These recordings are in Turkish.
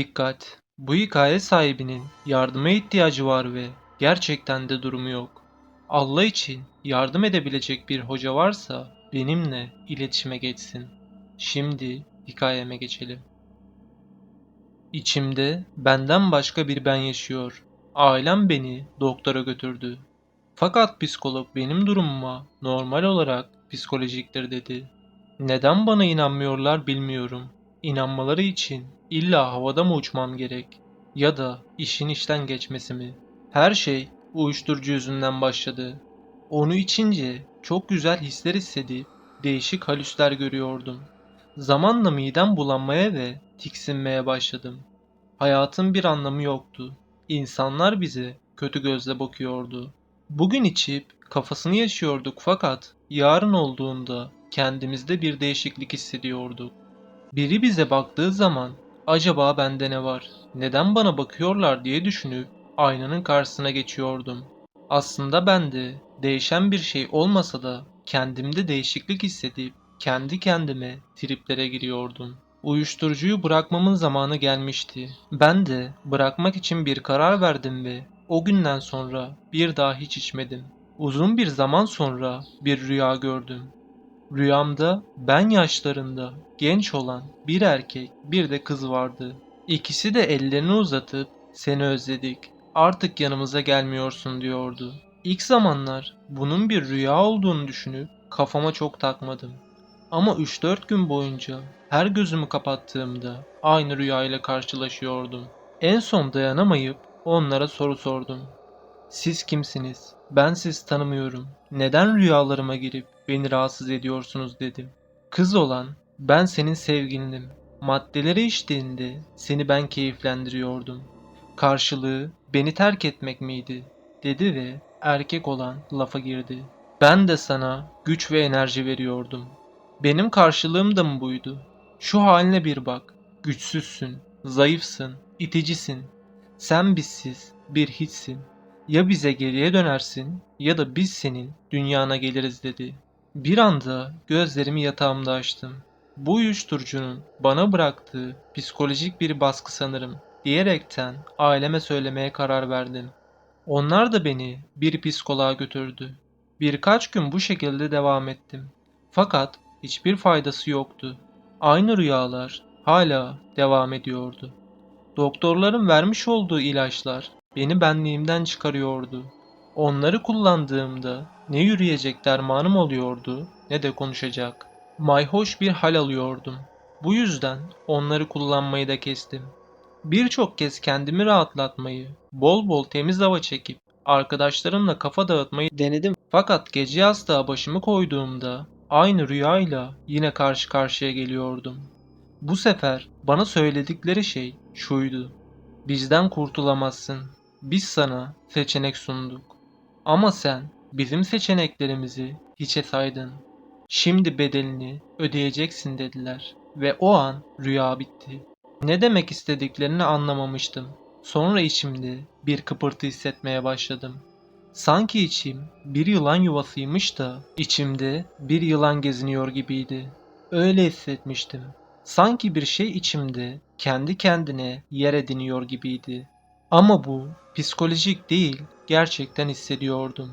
Dikkat! Bu hikaye sahibinin yardıma ihtiyacı var ve gerçekten de durumu yok. Allah için yardım edebilecek bir hoca varsa benimle iletişime geçsin. Şimdi hikayeme geçelim. İçimde benden başka bir ben yaşıyor. Ailem beni doktora götürdü. Fakat psikolog benim durumuma normal olarak psikolojiktir dedi. Neden bana inanmıyorlar bilmiyorum. İnanmaları için illa havada mı uçmam gerek? Ya da işin işten geçmesi mi? Her şey uyuşturucu yüzünden başladı. Onu içince çok güzel hisler hissedip değişik halüsler görüyordum. Zamanla midem bulanmaya ve tiksinmeye başladım. Hayatın bir anlamı yoktu. İnsanlar bize kötü gözle bakıyordu. Bugün içip kafasını yaşıyorduk fakat yarın olduğunda kendimizde bir değişiklik hissediyorduk. Biri bize baktığı zaman acaba bende ne var? Neden bana bakıyorlar diye düşünüp aynanın karşısına geçiyordum. Aslında bende değişen bir şey olmasa da kendimde değişiklik hissedip kendi kendime triplere giriyordum. Uyuşturucuyu bırakmamın zamanı gelmişti. Ben de bırakmak için bir karar verdim ve o günden sonra bir daha hiç içmedim. Uzun bir zaman sonra bir rüya gördüm. Rüyamda ben yaşlarında genç olan bir erkek bir de kız vardı. İkisi de ellerini uzatıp seni özledik artık yanımıza gelmiyorsun diyordu. İlk zamanlar bunun bir rüya olduğunu düşünüp kafama çok takmadım. Ama 3-4 gün boyunca her gözümü kapattığımda aynı rüyayla karşılaşıyordum. En son dayanamayıp onlara soru sordum. Siz kimsiniz? Ben sizi tanımıyorum. Neden rüyalarıma girip beni rahatsız ediyorsunuz dedim. Kız olan ben senin sevgilinim. Maddeleri içtiğinde seni ben keyiflendiriyordum. Karşılığı beni terk etmek miydi? dedi ve erkek olan lafa girdi. Ben de sana güç ve enerji veriyordum. Benim karşılığım da mı buydu? Şu haline bir bak. Güçsüzsün, zayıfsın, iticisin. Sen bizsiz, bir hiçsin. Ya bize geriye dönersin ya da biz senin dünyana geliriz dedi. Bir anda gözlerimi yatağımda açtım. Bu uyuşturucunun bana bıraktığı psikolojik bir baskı sanırım diyerekten aileme söylemeye karar verdim. Onlar da beni bir psikoloğa götürdü. Birkaç gün bu şekilde devam ettim. Fakat hiçbir faydası yoktu. Aynı rüyalar hala devam ediyordu. Doktorların vermiş olduğu ilaçlar beni benliğimden çıkarıyordu. Onları kullandığımda ne yürüyecek dermanım oluyordu ne de konuşacak. Mayhoş bir hal alıyordum. Bu yüzden onları kullanmayı da kestim. Birçok kez kendimi rahatlatmayı, bol bol temiz hava çekip arkadaşlarımla kafa dağıtmayı denedim. Fakat gece yastığa başımı koyduğumda aynı rüyayla yine karşı karşıya geliyordum. Bu sefer bana söyledikleri şey şuydu. Bizden kurtulamazsın. Biz sana seçenek sunduk. Ama sen bizim seçeneklerimizi hiçe saydın. Şimdi bedelini ödeyeceksin dediler. Ve o an rüya bitti. Ne demek istediklerini anlamamıştım. Sonra içimde bir kıpırtı hissetmeye başladım. Sanki içim bir yılan yuvasıymış da içimde bir yılan geziniyor gibiydi. Öyle hissetmiştim. Sanki bir şey içimde kendi kendine yer ediniyor gibiydi. Ama bu psikolojik değil, gerçekten hissediyordum.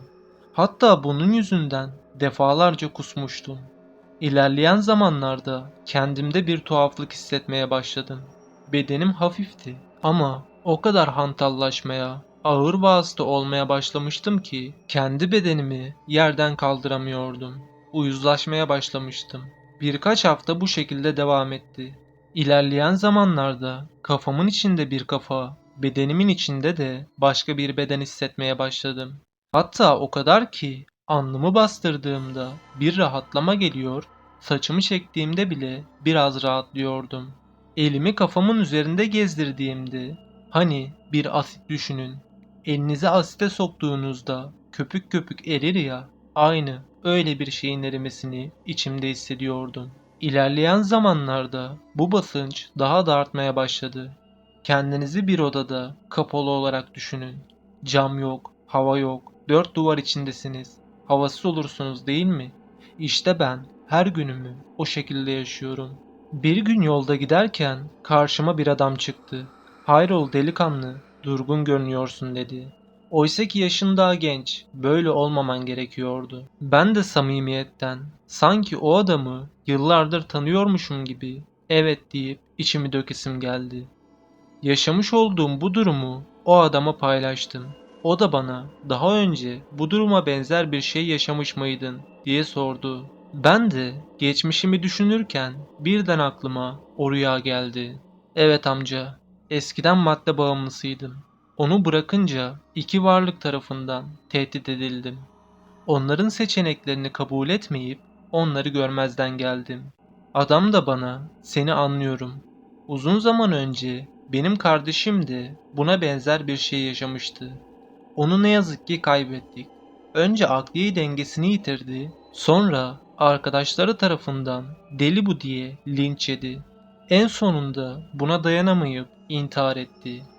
Hatta bunun yüzünden defalarca kusmuştum. İlerleyen zamanlarda kendimde bir tuhaflık hissetmeye başladım. Bedenim hafifti ama o kadar hantallaşmaya, ağır vasıta olmaya başlamıştım ki kendi bedenimi yerden kaldıramıyordum. Uyuzlaşmaya başlamıştım. Birkaç hafta bu şekilde devam etti. İlerleyen zamanlarda kafamın içinde bir kafa, bedenimin içinde de başka bir beden hissetmeye başladım. Hatta o kadar ki alnımı bastırdığımda bir rahatlama geliyor, saçımı çektiğimde bile biraz rahatlıyordum. Elimi kafamın üzerinde gezdirdiğimde hani bir asit düşünün. Elinizi asite soktuğunuzda köpük köpük erir ya aynı öyle bir şeyin erimesini içimde hissediyordum. İlerleyen zamanlarda bu basınç daha da artmaya başladı. Kendinizi bir odada kapalı olarak düşünün. Cam yok, hava yok, dört duvar içindesiniz. Havasız olursunuz değil mi? İşte ben her günümü o şekilde yaşıyorum. Bir gün yolda giderken karşıma bir adam çıktı. Hayrol delikanlı, durgun görünüyorsun dedi. Oysa ki yaşın daha genç, böyle olmaman gerekiyordu. Ben de samimiyetten, sanki o adamı yıllardır tanıyormuşum gibi, evet deyip içimi dökesim geldi. Yaşamış olduğum bu durumu o adama paylaştım. O da bana daha önce bu duruma benzer bir şey yaşamış mıydın diye sordu. Ben de geçmişimi düşünürken birden aklıma o rüya geldi. Evet amca, eskiden madde bağımlısıydım. Onu bırakınca iki varlık tarafından tehdit edildim. Onların seçeneklerini kabul etmeyip onları görmezden geldim. Adam da bana seni anlıyorum. Uzun zaman önce benim kardeşim de buna benzer bir şey yaşamıştı. Onu ne yazık ki kaybettik. Önce akli dengesini yitirdi, sonra arkadaşları tarafından deli bu diye linç yedi. En sonunda buna dayanamayıp intihar etti.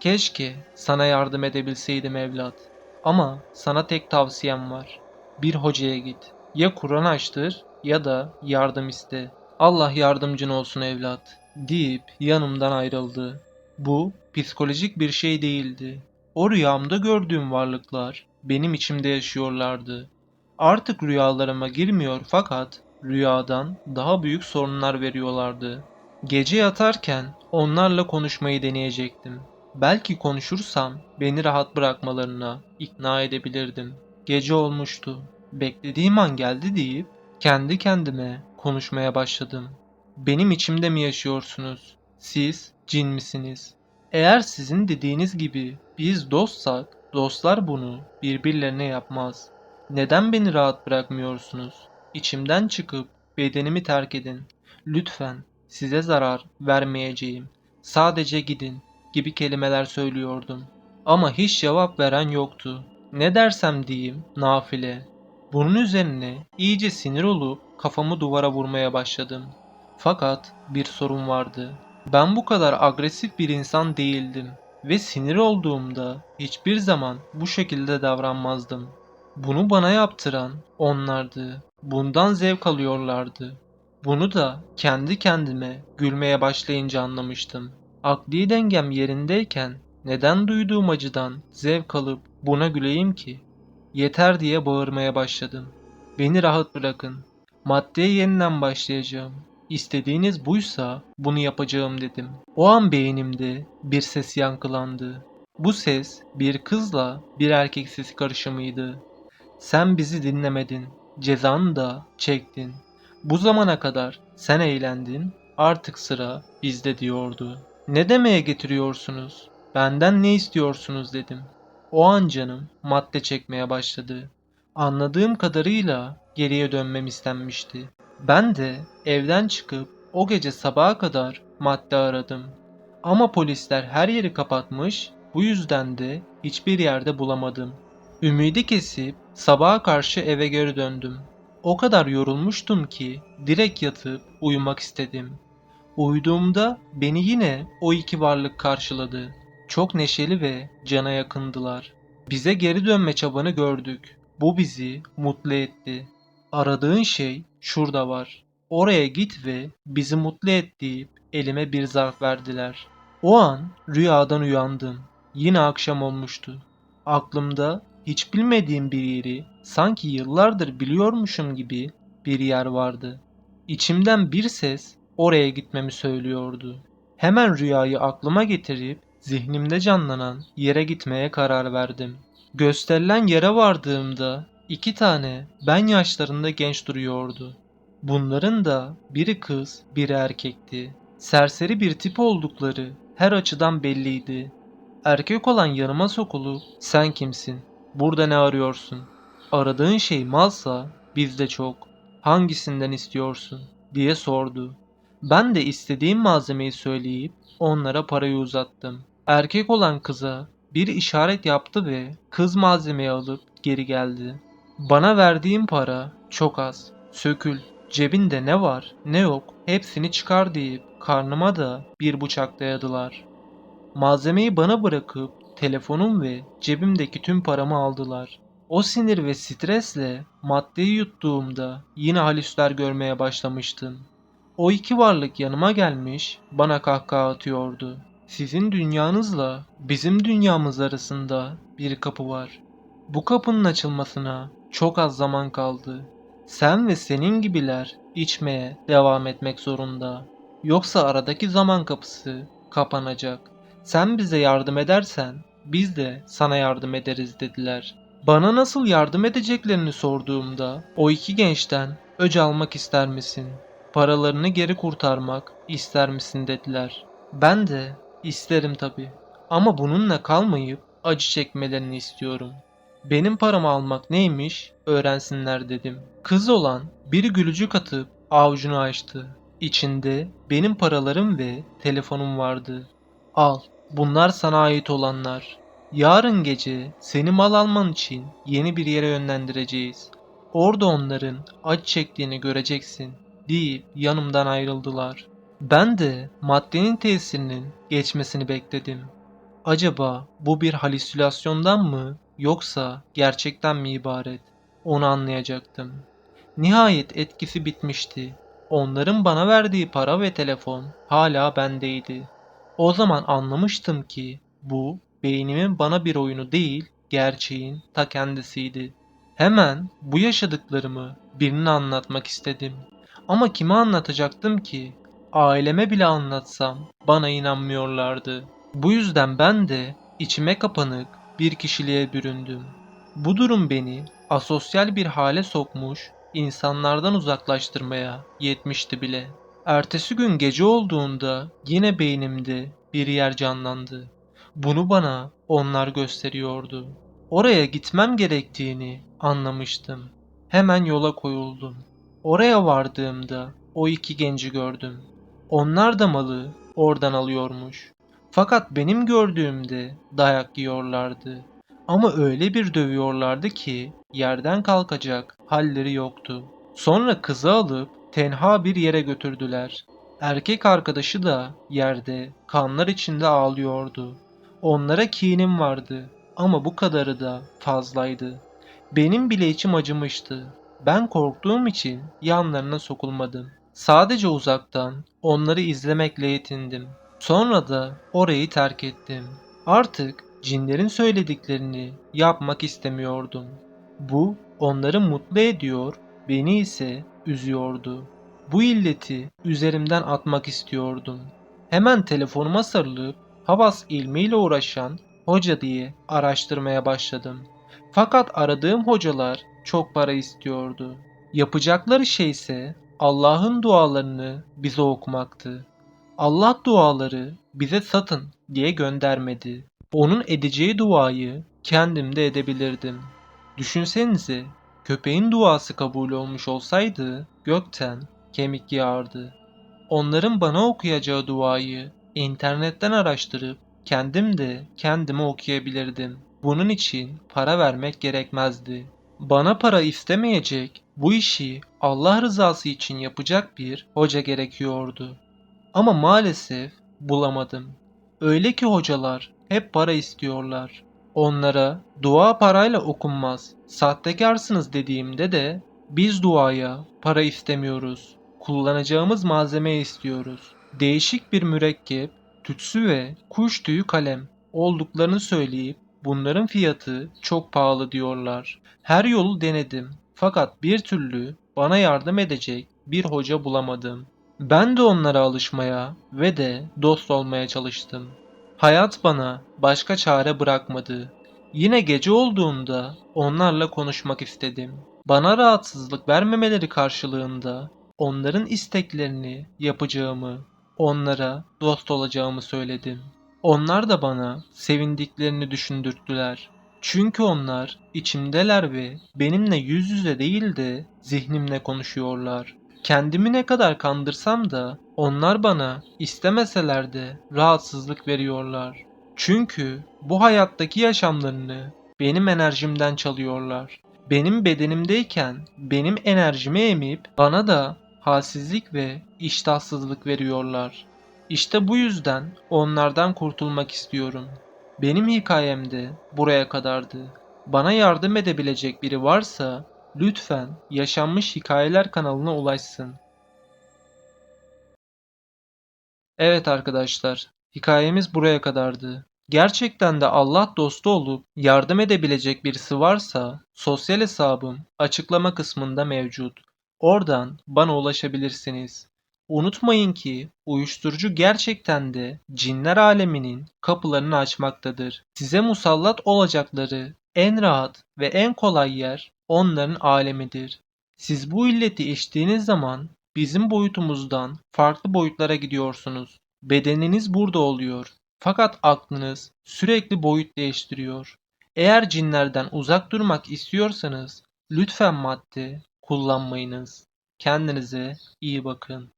Keşke sana yardım edebilseydim evlat. Ama sana tek tavsiyem var. Bir hocaya git. Ya Kur'an açtır ya da yardım iste. Allah yardımcın olsun evlat deyip yanımdan ayrıldı. Bu psikolojik bir şey değildi. O rüyamda gördüğüm varlıklar benim içimde yaşıyorlardı. Artık rüyalarıma girmiyor fakat rüyadan daha büyük sorunlar veriyorlardı. Gece yatarken onlarla konuşmayı deneyecektim. Belki konuşursam beni rahat bırakmalarına ikna edebilirdim. Gece olmuştu. Beklediğim an geldi deyip kendi kendime konuşmaya başladım. Benim içimde mi yaşıyorsunuz? Siz cin misiniz? Eğer sizin dediğiniz gibi biz dostsak dostlar bunu birbirlerine yapmaz. Neden beni rahat bırakmıyorsunuz? İçimden çıkıp bedenimi terk edin. Lütfen size zarar vermeyeceğim. Sadece gidin gibi kelimeler söylüyordum. Ama hiç cevap veren yoktu. Ne dersem diyeyim nafile. Bunun üzerine iyice sinir olup kafamı duvara vurmaya başladım. Fakat bir sorun vardı. Ben bu kadar agresif bir insan değildim ve sinir olduğumda hiçbir zaman bu şekilde davranmazdım. Bunu bana yaptıran onlardı. Bundan zevk alıyorlardı. Bunu da kendi kendime gülmeye başlayınca anlamıştım. Akli dengem yerindeyken neden duyduğum acıdan zevk alıp buna güleyim ki? Yeter diye bağırmaya başladım. Beni rahat bırakın. Maddeye yeniden başlayacağım. İstediğiniz buysa bunu yapacağım dedim. O an beynimde bir ses yankılandı. Bu ses bir kızla bir erkek sesi karışımıydı. Sen bizi dinlemedin. Cezanı da çektin. Bu zamana kadar sen eğlendin. Artık sıra bizde diyordu. Ne demeye getiriyorsunuz? Benden ne istiyorsunuz dedim. O an canım madde çekmeye başladı. Anladığım kadarıyla geriye dönmem istenmişti. Ben de evden çıkıp o gece sabaha kadar madde aradım. Ama polisler her yeri kapatmış, bu yüzden de hiçbir yerde bulamadım. Ümidi kesip sabaha karşı eve geri döndüm. O kadar yorulmuştum ki direkt yatıp uyumak istedim. Uyuduğumda beni yine o iki varlık karşıladı. Çok neşeli ve cana yakındılar. Bize geri dönme çabanı gördük. Bu bizi mutlu etti. Aradığın şey şurada var. Oraya git ve bizi mutlu et deyip elime bir zarf verdiler. O an rüyadan uyandım. Yine akşam olmuştu. Aklımda hiç bilmediğim bir yeri sanki yıllardır biliyormuşum gibi bir yer vardı. İçimden bir ses oraya gitmemi söylüyordu. Hemen rüyayı aklıma getirip zihnimde canlanan yere gitmeye karar verdim. Gösterilen yere vardığımda iki tane ben yaşlarında genç duruyordu. Bunların da biri kız, biri erkekti. Serseri bir tip oldukları her açıdan belliydi. Erkek olan yanıma sokulup sen kimsin? Burada ne arıyorsun? Aradığın şey malsa bizde çok. Hangisinden istiyorsun? diye sordu. Ben de istediğim malzemeyi söyleyip onlara parayı uzattım. Erkek olan kıza bir işaret yaptı ve kız malzemeyi alıp geri geldi. Bana verdiğim para çok az. Sökül. Cebinde ne var ne yok hepsini çıkar deyip karnıma da bir bıçak dayadılar. Malzemeyi bana bırakıp telefonum ve cebimdeki tüm paramı aldılar. O sinir ve stresle maddeyi yuttuğumda yine halüsler görmeye başlamıştım. O iki varlık yanıma gelmiş, bana kahkaha atıyordu. Sizin dünyanızla bizim dünyamız arasında bir kapı var. Bu kapının açılmasına çok az zaman kaldı. Sen ve senin gibiler içmeye devam etmek zorunda. Yoksa aradaki zaman kapısı kapanacak. Sen bize yardım edersen biz de sana yardım ederiz dediler. Bana nasıl yardım edeceklerini sorduğumda o iki gençten öc almak ister misin? Paralarını geri kurtarmak ister misin dediler. Ben de isterim tabi. Ama bununla kalmayıp acı çekmelerini istiyorum. Benim paramı almak neymiş öğrensinler dedim. Kız olan bir gülücük atıp avucunu açtı. İçinde benim paralarım ve telefonum vardı. Al, bunlar sana ait olanlar. Yarın gece seni mal alman için yeni bir yere yönlendireceğiz. Orada onların acı çektiğini göreceksin deyip yanımdan ayrıldılar. Ben de maddenin tesirinin geçmesini bekledim. Acaba bu bir halüsinasyondan mı yoksa gerçekten mi ibaret? Onu anlayacaktım. Nihayet etkisi bitmişti. Onların bana verdiği para ve telefon hala bendeydi. O zaman anlamıştım ki bu beynimin bana bir oyunu değil, gerçeğin ta kendisiydi. Hemen bu yaşadıklarımı birine anlatmak istedim. Ama kime anlatacaktım ki? Aileme bile anlatsam bana inanmıyorlardı. Bu yüzden ben de içime kapanık bir kişiliğe büründüm. Bu durum beni asosyal bir hale sokmuş, insanlardan uzaklaştırmaya yetmişti bile. Ertesi gün gece olduğunda yine beynimde bir yer canlandı. Bunu bana onlar gösteriyordu. Oraya gitmem gerektiğini anlamıştım. Hemen yola koyuldum. Oraya vardığımda o iki genci gördüm. Onlar da malı oradan alıyormuş. Fakat benim gördüğümde dayak yiyorlardı. Ama öyle bir dövüyorlardı ki yerden kalkacak halleri yoktu. Sonra kızı alıp tenha bir yere götürdüler. Erkek arkadaşı da yerde kanlar içinde ağlıyordu. Onlara kinim vardı ama bu kadarı da fazlaydı. Benim bile içim acımıştı. Ben korktuğum için yanlarına sokulmadım. Sadece uzaktan onları izlemekle yetindim. Sonra da orayı terk ettim. Artık cinlerin söylediklerini yapmak istemiyordum. Bu onları mutlu ediyor, beni ise üzüyordu. Bu illeti üzerimden atmak istiyordum. Hemen telefonuma sarılıp Havas ilmiyle uğraşan hoca diye araştırmaya başladım. Fakat aradığım hocalar çok para istiyordu. Yapacakları şey ise Allah'ın dualarını bize okumaktı. Allah duaları bize satın diye göndermedi. Onun edeceği duayı kendim de edebilirdim. Düşünsenize köpeğin duası kabul olmuş olsaydı gökten kemik yağardı. Onların bana okuyacağı duayı internetten araştırıp kendim de kendime okuyabilirdim. Bunun için para vermek gerekmezdi. Bana para istemeyecek, bu işi Allah rızası için yapacak bir hoca gerekiyordu. Ama maalesef bulamadım. Öyle ki hocalar hep para istiyorlar. Onlara dua parayla okunmaz, sahtekarsınız dediğimde de biz duaya para istemiyoruz. Kullanacağımız malzeme istiyoruz. Değişik bir mürekkep, tütsü ve kuş tüyü kalem olduklarını söyleyip bunların fiyatı çok pahalı diyorlar. Her yolu denedim fakat bir türlü bana yardım edecek bir hoca bulamadım. Ben de onlara alışmaya ve de dost olmaya çalıştım. Hayat bana başka çare bırakmadı. Yine gece olduğunda onlarla konuşmak istedim. Bana rahatsızlık vermemeleri karşılığında onların isteklerini yapacağımı, onlara dost olacağımı söyledim. Onlar da bana sevindiklerini düşündürttüler. Çünkü onlar içimdeler ve benimle yüz yüze değil de zihnimle konuşuyorlar. Kendimi ne kadar kandırsam da onlar bana istemeseler de rahatsızlık veriyorlar. Çünkü bu hayattaki yaşamlarını benim enerjimden çalıyorlar. Benim bedenimdeyken benim enerjimi emip bana da halsizlik ve iştahsızlık veriyorlar. İşte bu yüzden onlardan kurtulmak istiyorum. Benim hikayem de buraya kadardı. Bana yardım edebilecek biri varsa lütfen Yaşanmış Hikayeler kanalına ulaşsın. Evet arkadaşlar, hikayemiz buraya kadardı. Gerçekten de Allah dostu olup yardım edebilecek birisi varsa sosyal hesabım açıklama kısmında mevcut. Oradan bana ulaşabilirsiniz. Unutmayın ki uyuşturucu gerçekten de cinler aleminin kapılarını açmaktadır. Size musallat olacakları en rahat ve en kolay yer onların alemidir. Siz bu illeti içtiğiniz zaman bizim boyutumuzdan farklı boyutlara gidiyorsunuz. Bedeniniz burada oluyor. Fakat aklınız sürekli boyut değiştiriyor. Eğer cinlerden uzak durmak istiyorsanız lütfen madde kullanmayınız. Kendinize iyi bakın.